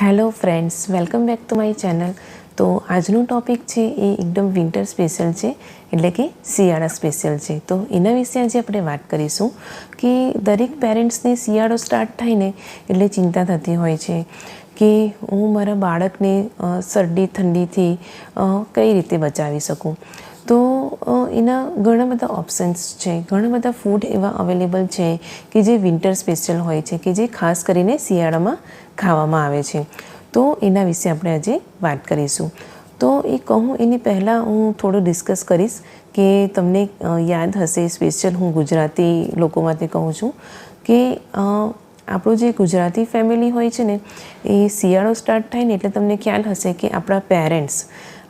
Hello friends, welcome back to my channel. તો આજનું topic છે એ એકદમ વિન્ટર સ્પેશિયલ છે, એટલે કે શિયાળા સ્પેશિયલ છે. તો એના વિશે આજે આપણે વાત કરીશું કે દરેક પેરેન્ટ્સને શિયાળો સ્ટાર્ટ થાય ને એટલે ચિંતા થતી હોય છે કે હું મારા બાળકને શરદી, ઠંડીથી કઈ રીતે બચાવી શકું? તો એના ઘણા બધા ઓપ્શન્સ છે. ઘણા બધા ફૂડ એવા અવેલેબલ છે કે જે વિન્ટર સ્પેશિયલ હોય છે કે જે ખાસ કરીને શિયાળામાં ખાવામાં આવે છે. તો એના વિશે આપણે આજે વાત કરીશું. તો એ કહું, એની પહેલાં હું થોડું ડિસ્કસ કરીશ કે તમને યાદ હશે સ્પેશિયલ હું ગુજરાતી લોકો માટે કહું છું કે આપણું જે ગુજરાતી ફેમિલી હોય છે ને, એ શિયાળો સ્ટાર્ટ થાય ને એટલે તમને ખ્યાલ હશે કે આપણા પેરેન્ટ્સ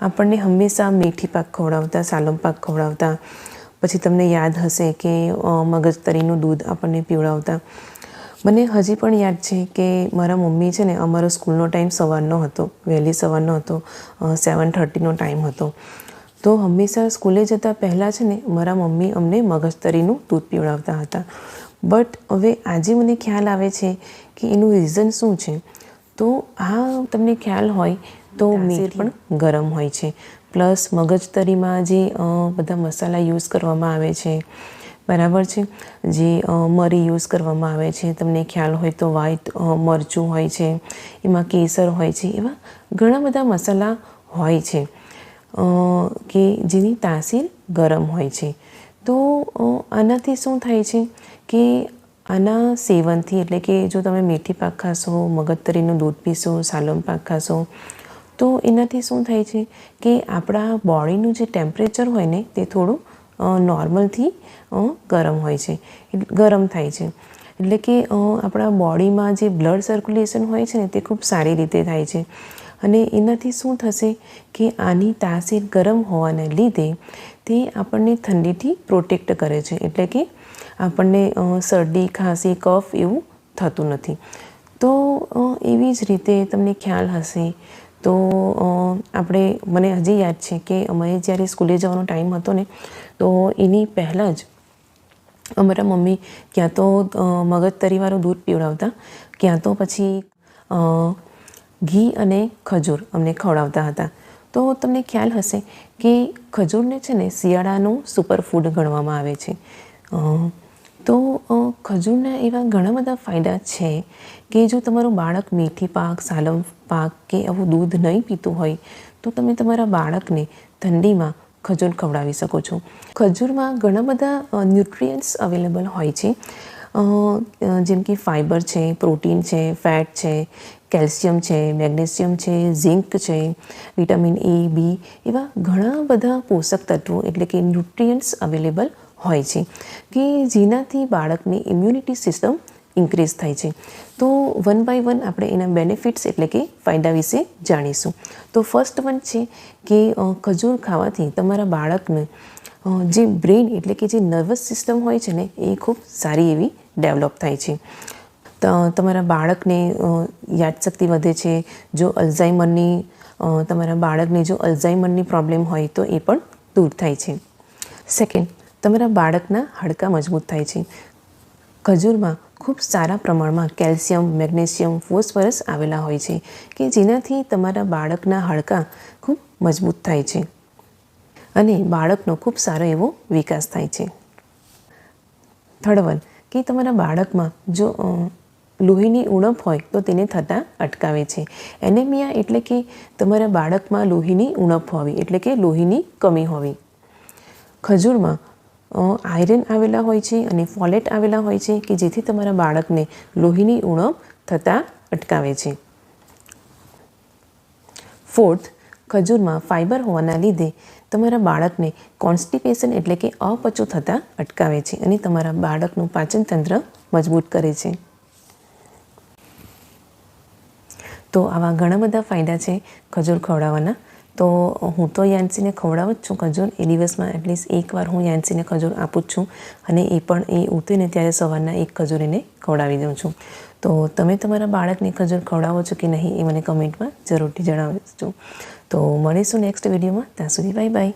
આપણને હંમેશા મીઠી પાક ખવડાવતા, સાલમ પાક ખવડાવતા. પછી તમને યાદ હશે કે મગજતરીનું દૂધ આપણને પીવડાવતા. મને હજી પણ યાદ છે કે, મારા મમ્મી છે ને, અમારો સ્કૂલનો ટાઈમ સવારનો હતો, વહેલી સવારનો હતો સેવન થર્ટીનો ટાઈમ હતો. તો હંમેશા સ્કૂલે જતાં પહેલાં છે ને, મારા મમ્મી અમને મગજતરીનું દૂધ પીવડાવતા હતા. બટ હવે આજે મને ખ્યાલ આવે છે કે એનું રીઝન શું છે? તો આ તમને ખ્યાલ હોય તો મીઠ પણ ગરમ હોય છે. પ્લસ મગજતરીમાં જે બધા મસાલા યુઝ કરવામાં આવે છે. બરાબર છે? જે મરી યુઝ કરવામાં આવે છે. તમને ખ્યાલ હોય તો વ્હાઈટ મરચું હોય છે. એમાં કેસર હોય છે. એવા ઘણા બધા મસાલા હોય છે. કે જેની તાસીર ગરમ હોય છે. તો આનાથી શું થાય છે કે આના સેવનથી એટલે કે જો તમે મેથી પાક ખાશો મગજતરીનું દૂધ પીશો સાલમ પાક ખાશો તો એનાથી શું થાય છે કે આપણા બોડીનું જે ટેમ્પરેચર હોય ને તે થોડું નોર્મલથી ગરમ હોય છે. ગરમ થાય છે. એટલે કે આપણા બોડીમાં જે બ્લડ સર્ક્યુલેશન હોય છે ને તે ખૂબ સારી રીતે થાય છે. અને એનાથી શું થશે કે આની તાસીર ગરમ હોવાને લીધે તે આપણને ઠંડીથી પ્રોટેક્ટ કરે છે. એટલે કે આપણને શરદી, ખાંસી, કફ એવું થતું નથી. તો એવી જ રીતે તમને ખ્યાલ હશે તો આપણે, મને હજી યાદ છે કે અમે જ્યારે સ્કૂલે જવાનો ટાઈમ હતો ને, તો એની પહેલાં જ અમારા મમ્મી ક્યાં તો મગજ તરીવાળું દૂધ પીવડાવતા, ક્યાં તો પછી ઘી અને ખજૂર અમને ખવડાવતા હતા. તો તમને ખ્યાલ હશે કે ખજૂરને છે ને શિયાળાનું સુપરફૂડ ગણવામાં આવે છે. તો ખજૂરના એવા ઘણા બધા ફાયદા છે કે જો તમારું બાળક મેથી પાક, સાલમ પાક કે આવું દૂધ નહીં પીતું હોય, તો તમે તમારા બાળકને ઠંડીમાં ખજૂર ખવડાવી શકો છો. ખજૂરમાં ઘણા બધા ન્યુટ્રિયન્ટ્સ અવેલેબલ હોય છે. જેમ કે ફાઇબર છે પ્રોટીન છે ફેટ છે કેલ્શિયમ છે મેગ્નેશિયમ છે ઝિંક છે વિટામિન એ બી એવા ઘણા બધા પોષક તત્વો એટલે કે ન્યુટ્રિયન્ટ્સ અવેલેબલ હોય છે કે જેનાથી બાળકની ઇમ્યુનિટી સિસ્ટમ ઇન્ક્રીઝ થાય છે. તો વન બાય વન આપણે એના બેનિફિટ્સ એટલે કે ફાયદા વિશે જાણીશું. તો ફર્સ્ટ વન છે કે ખજૂર ખાવાથી તમારા બાળકને જે બ્રેઇન એટલે કે જે નર્વસ સિસ્ટમ હોય છે ને, એ ખૂબ સારી એવી ડેવલપ થાય છે. તમારા બાળકને યાદશક્તિ વધે છે, જો અલ્ઝાઇમરની તમારા બાળકને જો અલ્ઝાઇમરની પ્રોબ્લેમ હોય તો એ પણ દૂર થાય છે. સેકન્ડ તમારા બાળકના હાડકાં મજબૂત થાય છે. ખજૂરમાં ખૂબ સારા પ્રમાણમાં કેલ્શિયમ, મેગ્નેશિયમ, ફોસ્ફરસ આવેલા હોય છે કે જેનાથી તમારા બાળકના હાડકાં ખૂબ મજબૂત થાય છે અને બાળકનો ખૂબ સારો એવો વિકાસ થાય છે. થર્ડ કે તમારા બાળકમાં જો લોહીની ઉણપ હોય તો તેને થતાં અટકાવે છે. એનેમિયા એટલે કે તમારા બાળકમાં લોહીની ઉણપ હોવી, એટલે કે લોહીની કમી હોવી. ખજૂરમાં આયરન આવેલા હોય છે અને ફોલેટ આવેલા હોય છે કે જેથી તમારા બાળકને લોહીની ઉણપ થતાં અટકાવે છે. ફોર્થ ખજૂરમાં ફાઇબર હોવાના લીધે તમારા બાળકને કોન્સ્ટિપેશન એટલે કે અપચો થતાં અટકાવે છે અને તમારા બાળકનું પાચન તંત્ર મજબૂત કરે છે. તો આવા ઘણા બધા ફાયદા છે ખજૂર ખવડાવવાના. તો હું તો યાન્સીને ખવડાવું જ છું ખજૂર. એ દિવસમાં એટલીસ્ટ એકવાર હું યાન્સીને ખજૂર આપું જ છું અને એ પણ એ ઉતરીને ત્યારે સવારના એક ખજૂર એને ખવડાવી દઉં છું. તો તમે તમારા બાળકને ખજૂર ખવડાવો છો કે નહીં એ મને કમેન્ટમાં જરૂરથી જણાવજો. તો મળીશું નેક્સ્ટ વિડીયોમાં ત્યાં સુધી બાય બાય